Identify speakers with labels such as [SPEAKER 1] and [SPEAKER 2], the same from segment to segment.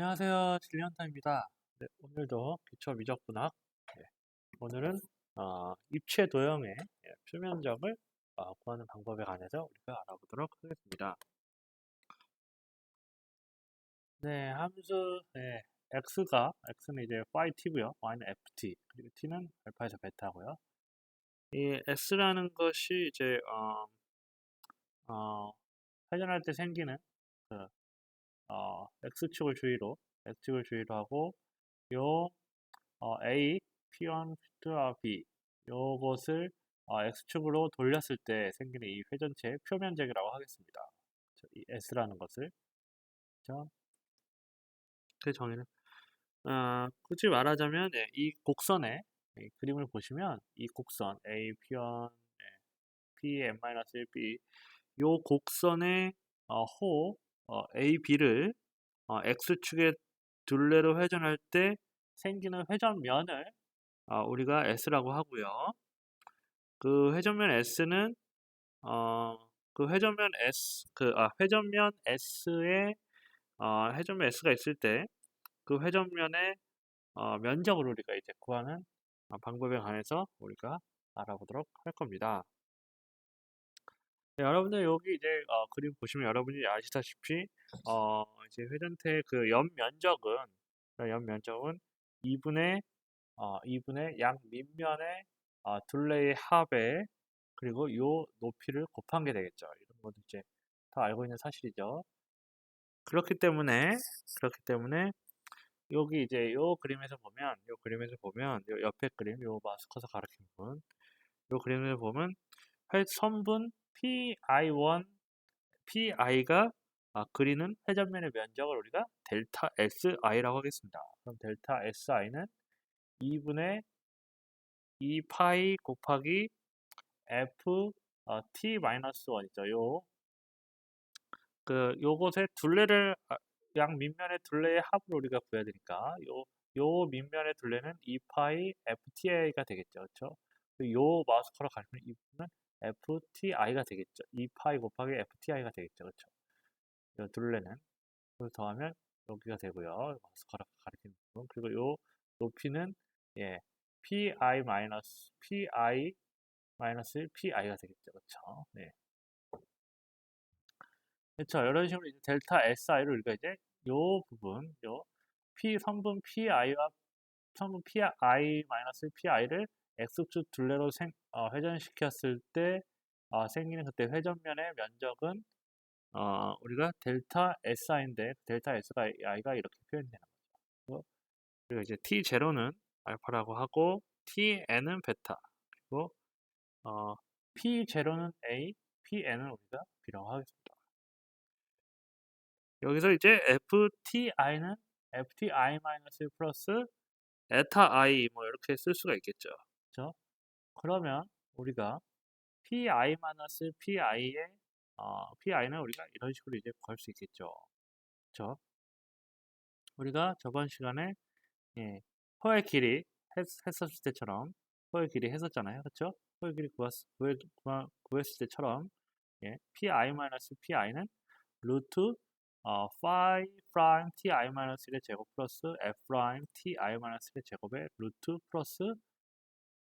[SPEAKER 1] 안녕하세요. 진리언타입니다. 네, 오늘도 기초 미적분학. 네, 오늘은 어, 입체 도형의 예, 표면적을 어, 구하는 방법에 관해서 우리가 알아보도록 하겠습니다. 네, 함수 네, x가 x는 이제 phi t고요, y는 ft 그리고 t는 알파에서 베타고요. 이 s라는 것이 이제 어, 어, 회전할 때 생기는 그 어, x축을 주위로 x축을 주위로 하고 요 어, a p1 플러스 b 요것을 어, x축으로 돌렸을 때 생기는 이 회전체의 표면적이라고 하겠습니다. 이 s라는 것을 그 정의는 어, 굳이 말하자면 예, 이 곡선의 이 그림을 보시면 이 곡선 a p1 예, p n-1b 요 곡선의 어, 호 어, A, B를 어, X축의 둘레로 회전할 때 생기는 회전면을 어, 우리가 S라고 하고요. 그 회전면 S는 어, 그 회전면 S 그 아, 회전면 S에 어, 회전면 S가 있을 때 그 회전면의 어, 면적을 우리가 이제 구하는 어, 방법에 관해서 우리가 알아보도록 할 겁니다. 네, 여러분들 여기 이제 어, 그림 보시면 여러분이 아시다시피 어, 이제 회전태 그 연면적은 연면적은 2분의 어, 2분의 양 밑면의 어, 둘레의 합에 그리고 요 높이를 곱한 게 되겠죠. 이런 것도 이제 다 알고 있는 사실이죠. 그렇기 때문에 그렇기 때문에 여기 이제 요 그림에서 보면 요 그림에서 보면 요 옆에 그림 요 마스커서 가르친 부분 요 그림을 보면 선분 PI1, PI가 아, 그리는 회전면의 면적을 우리가 델타 SI라고 하겠습니다. 그럼 델타 SI는 2분의 2파이 곱하기 F 어, T-1이죠. 요, 그, 요것의 둘레를, 아, 양 밑면의 둘레의 합을 우리가 구해야 되니까, 요, 요 밑면의 둘레는 2파이 FTA가 되겠죠. 그렇죠? 요 마우스 커러 가시면 이 부분은 FTI가 되겠죠. 2파이 곱하기 FTI가 되겠죠. 그렇죠? 이 둘레는 그걸 더하면 여기가 되고요. 가리키는 부분. 그리고 요 높이는 예, PI 마이너스 PI 마이너스 PI가 되겠죠. 그렇죠? 네. 그렇죠. 이런 식으로 이제 델타 SI를 우리가 이제 요 부분, 요 P 성분 PI와 성분 PI 마이너스 PI를 X축 둘레로 생, 어, 회전시켰을 때 어, 생기는 그때 회전면의 면적은 어, 우리가 델타 SI인데 델타 SI가 이렇게 표현되는 거죠. 그리고 이제 T0는 알파라고 하고 TN은 베타 그리고 어, P0는 A, PN은 우리가 B라고 하겠습니다. 여기서 이제 FTI는 FTI-1 플러스 에타 I 뭐 이렇게 쓸 수가 있겠죠. 그렇죠? 그러면 우리가 pi-pi의 어, pi는 우리가 이런 식으로 이제 구할 수 있겠죠. 그렇죠? 우리가 저번 시간에 예, 포의 길이 했, 었을 때처럼 포의 길이 했었잖아요. 그렇죠? 포의 길이 구했, 구했, 구했을 때처럼 예, pi-pi는 루트 어, phi 프라임 ti-1의 제곱 플러스 f 프라임 ti-1의 제곱의 루트 플러스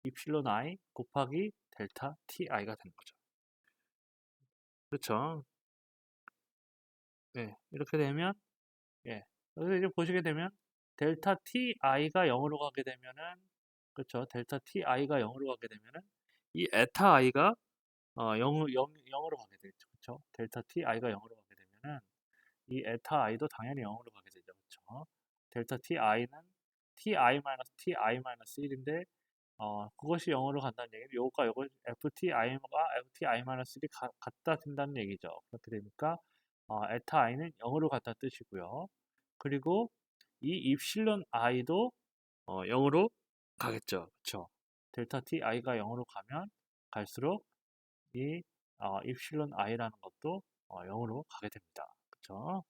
[SPEAKER 1] 입실론 i 곱하기 델타 ti가 되는 거죠. 그렇죠. 네, 이렇게 되면 예, 여기서 이제 보시게 되면 델타 ti가 0으로 가게 되면은 그렇죠. 델타 ti가 0으로 가게 되면은 이 에타 i가 어, 0, 0, 0으로 가게 되죠. 그렇죠. 델타 ti가 0으로 가게 되면은 이 에타 i도 당연히 0으로 가게 되죠. 그렇죠. 델타 ti는 ti-ti-1인데 어, 그것이 영어로 간다는 얘기는 요가 요거 FTI가 FTI-1이 갖다 된다는 얘기죠. 그렇게 되니까 어, 에타 i는 영어로 갖다 뜻이고요. 그리고 이 입실론 i도 어, 0으로 가겠죠. 그렇죠? 델타 t i가 0으로 가면 갈수록 이 어, 입실론 i라는 것도 어, 0으로 가게 됩니다. 그렇죠?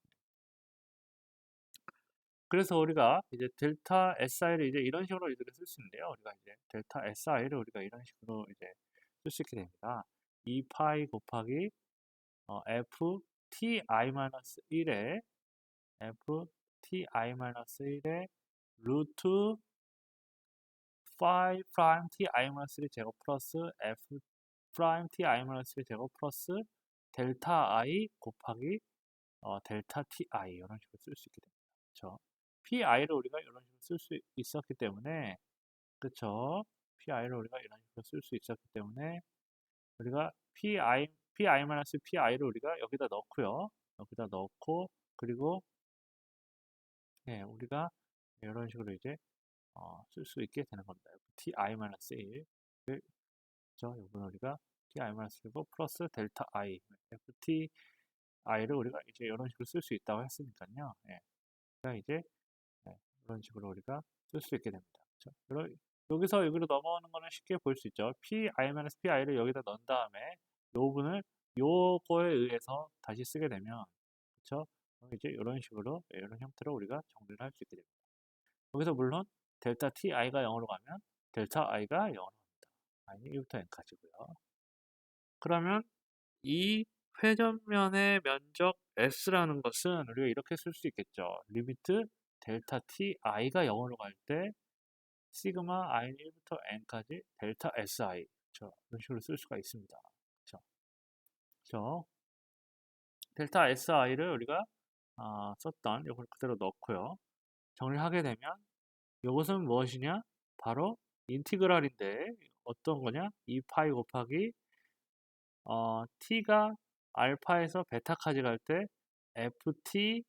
[SPEAKER 1] 그래서 우리가 이제 델타 SI를 이제 이런 식으로 우리가 쓸수 있는데요. 우리가 이제 델타 SI를 우리가 이런 식으로 이제 쓸 수 있게 됩니다. 2파이 곱하기 어, FTI-1에 F ti-1의 루트 phi 프라임 ti-1 제곱 플러스 f 프라임 ti-1 제곱 플러스 델타 i 곱하기 어, 델타 ti 이런 식으로 쓸 수 있게 됩니다. 그렇죠? Pi를 우리가 이런 식으로 쓸 수 있었기 때문에 그렇죠? pi를 우리가 이런 식으로 쓸 수 있었기 때문에 우리가 pi pi-pi를 우리가 여기다 넣고요. 여기다 넣고 그리고 네, 우리가 이런 식으로 이제 어, 쓸 수 있게 되는 겁니다. ti-1을 그렇죠? 이번 우리가 ti-1고 플러스 델타 i ft i를 우리가 이제 이런 식으로 쓸 수 있다고 했으니까요. 예. 그러니까 이제 예, 이런 식으로 우리가 쓸 수 있게 됩니다. 그렇죠? 여기서 여기로 넘어오는 거는 쉽게 볼 수 있죠. pi-pi를 여기다 넣은 다음에 요 부분을 요거에 의해서 다시 쓰게 되면 그렇죠? 이제 이런 식으로 예, 이런 형태로 우리가 정리를 할 수 있게 됩니다. 여기서 물론 델타 ti가 0으로 가면 델타 i가 0으로 갑니다. i는 1부터 n까지고요. 그러면 이 회전면의 면적 s라는 것은 우리가 이렇게 쓸 수 있겠죠. 리미트 델타 ti가 0으로 갈 때 시그마 i는 1부터 n까지 델타 si 그렇죠? 이런 식으로 쓸 수가 있습니다. 그렇죠? 그렇죠? 델타 si를 우리가 어, 썼던 이걸 그대로 넣고요. 정리하게 되면 이것은 무엇이냐? 바로 인티그랄인데 어떤 거냐? 2파이 곱하기 어, t가 알파에서 베타까지 갈 때 ft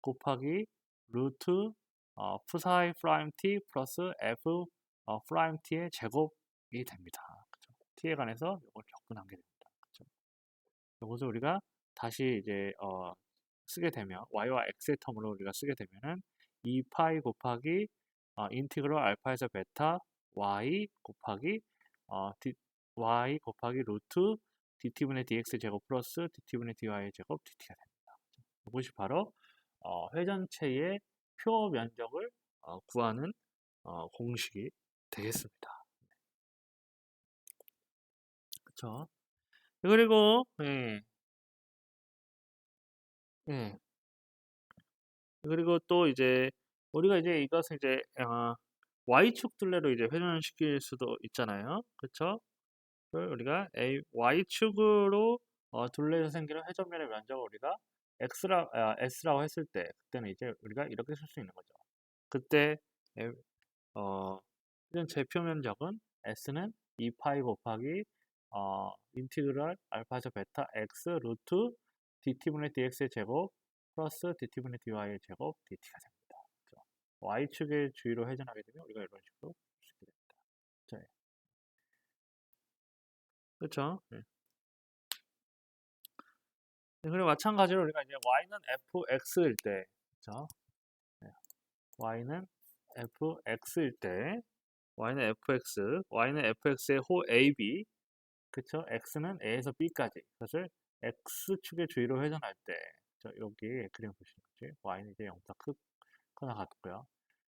[SPEAKER 1] 곱하기 루트 어, 프사이 프라임 t 플러스 f 어, 프라임 t의 제곱이 됩니다. 그쵸? t에 관해서 이걸 적분한 게 됩니다. 그쵸? 이것을 우리가 다시 이제 어, 쓰게 되면 y와 x의 텀으로 우리가 쓰게 되면은 2파이 곱하기 어, 인티그럴 알파에서 베타 y 곱하기 어, d, y 곱하기 루트 dt분의 dx 제곱 플러스 dt분의 dy의 제곱 dt가 됩니다. 이것이 바로 어, 회전체의 표 면적을 어, 구하는 어, 공식이 되겠습니다. 그렇죠? 그리고 예. 예. 그리고 또 이제 우리가 이제 이것을 이제 어, y축 둘레로 이제 회전시킬 수도 있잖아요. 그렇죠? 우리가 a y축으로 어, 둘레에서 생기는 회전면의 면적을 우리가 x라 아, s라고 했을 때 그때는 이제 우리가 이렇게 쓸 수 있는 거죠. 그때 어, 회전체 표 면적은 s는 2파이 곱하기 어, 인티그랄 알파에서 베타 x 루트 dt분의 dx의 제곱 플러스 dt분의 dy의 제곱 dt가 됩니다. 그렇죠? y축의 주위로 회전하게 되면 우리가 이런 식으로 쓰게 됩니다. 자, 그렇죠? 네. 네, 그리고 마찬가지로 우리가 이제 y는 fx일 때, 그렇죠? 네. y는 fx일 때, y는 fx, y는 fx의 호 ab, 그렇죠? x는 a에서 b까지, 그것을 x축의 주위로 회전할 때, 저 여기 그림 보시는 거지, y는 이제 0보다 크거나 같고요.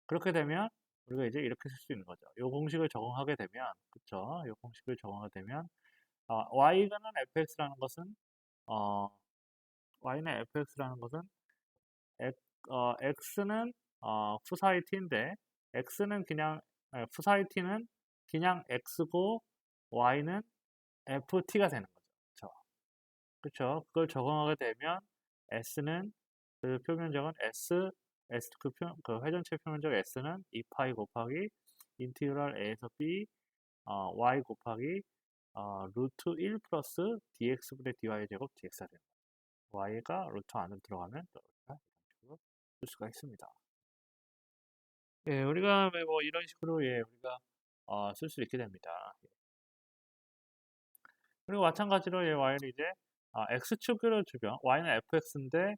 [SPEAKER 1] 그렇게 되면 우리가 이제 이렇게 쓸 수 있는 거죠. 이 공식을 적용하게 되면, 그렇죠? 이 공식을 적용하게 되면 어, y는 fx라는 것은 어, y는 fx라는 것은 x, 어, x는 어, 푸사이 t인데 x는 그냥 아 푸사이 t는 그냥 x고 y는 ft가 되는 거죠. 그렇죠? 그걸 적용하게 되면 s는 그 표면적은 s s 그, 표, 그 회전체 표면적 s는 2파이 곱하기 인티그랄 a에서 b 어, y 곱하기 어, 루트 1 플러스 dx분의 dy의 제곱 dx가 됩니다. Y가 루트 안으로 들어가면 이런 식으로 쓸 수가 있습니다. 예, 우리가 뭐 이런 식으로 예, 우리가 어, 쓸 수 있게 됩니다. 그리고 마찬가지로 예, y는 이제 아, x축으로 주변, y는 fx인데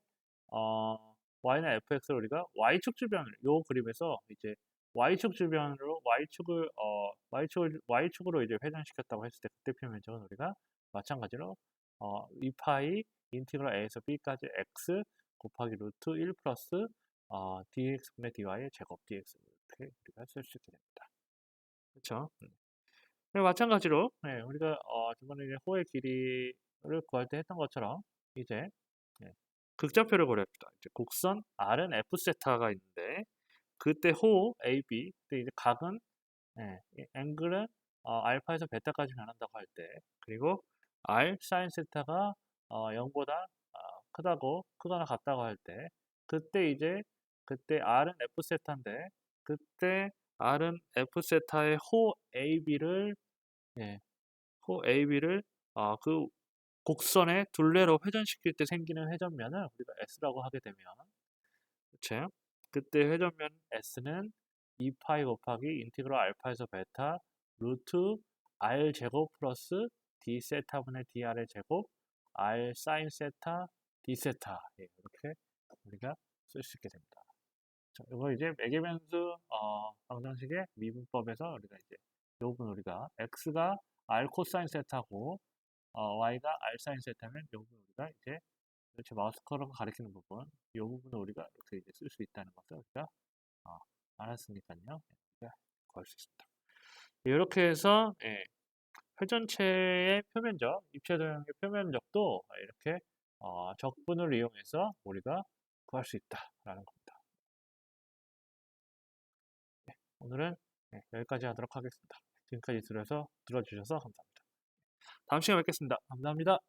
[SPEAKER 1] 어, y는 fx를 우리가 y축 주변을 요 그림에서 이제 y축 주변으로 y축을 어 y축을 y축으로 이제 회전시켰다고 했을 때 그때 표면적은 우리가 마찬가지로 어 2파이 인티그럴 a에서 b까지 x 곱하기 루트 1 플러스 어, dx분의 dy의 제곱 dx 이렇게 우리가 쓸 수 있게 됩니다. 그렇죠? 네, 마찬가지로 네, 우리가 어, 저번에 호의 길이를 구할 때 했던 것처럼 이제 네, 극좌표를 그려봅시다. 이제 곡선 R은 F 세타가 있는데 그때 호 AB 그때 이제 각은 예, 이 앵글은 어, 알파에서 베타까지 변한다고 할 때 그리고 R 사인 세타가 어, 0보다 어, 크다고 크거나 같다고 할 때 그때 이제 그때 R은 F 세타인데 그때 R은 F 세타의 호 AB를 예, 호 AB를 어, 그 곡선의 둘레로 회전시킬 때 생기는 회전면을 우리가 S라고 하게 되면 그렇죠? 그때 회전면 S는 2파이 곱하기 인티그럴 알파에서 베타 루트 R 제곱 플러스 D 세타분의 DR의 제곱 R 사인 세타 D 세타 예, 이렇게 우리가 쓸 수 있게 됩니다. 자, 이거 이제 매개변수 어, 방정식의 미분법에서 우리가 이제 이 부분 우리가 x가 r 코사인 세타고 어, y가 r 사인 세타면 이 부분 우리가 이제 이렇게 마우스 커러가 가리키는 부분 이 부분을 우리가 이렇게 이제 쓸 수 있다는 것을 우리가 어, 알았으니까요. 우리가 구할 수 있습니다. 이렇게 해서 예, 회전체의 표면적, 입체 도형의 표면적도 이렇게 어, 적분을 이용해서 우리가 구할 수 있다라는 겁니다. 네, 오늘은 네, 여기까지 하도록 하겠습니다. 지금까지 들어서 들어주셔서 감사합니다. 다음 시간에 뵙겠습니다. 감사합니다.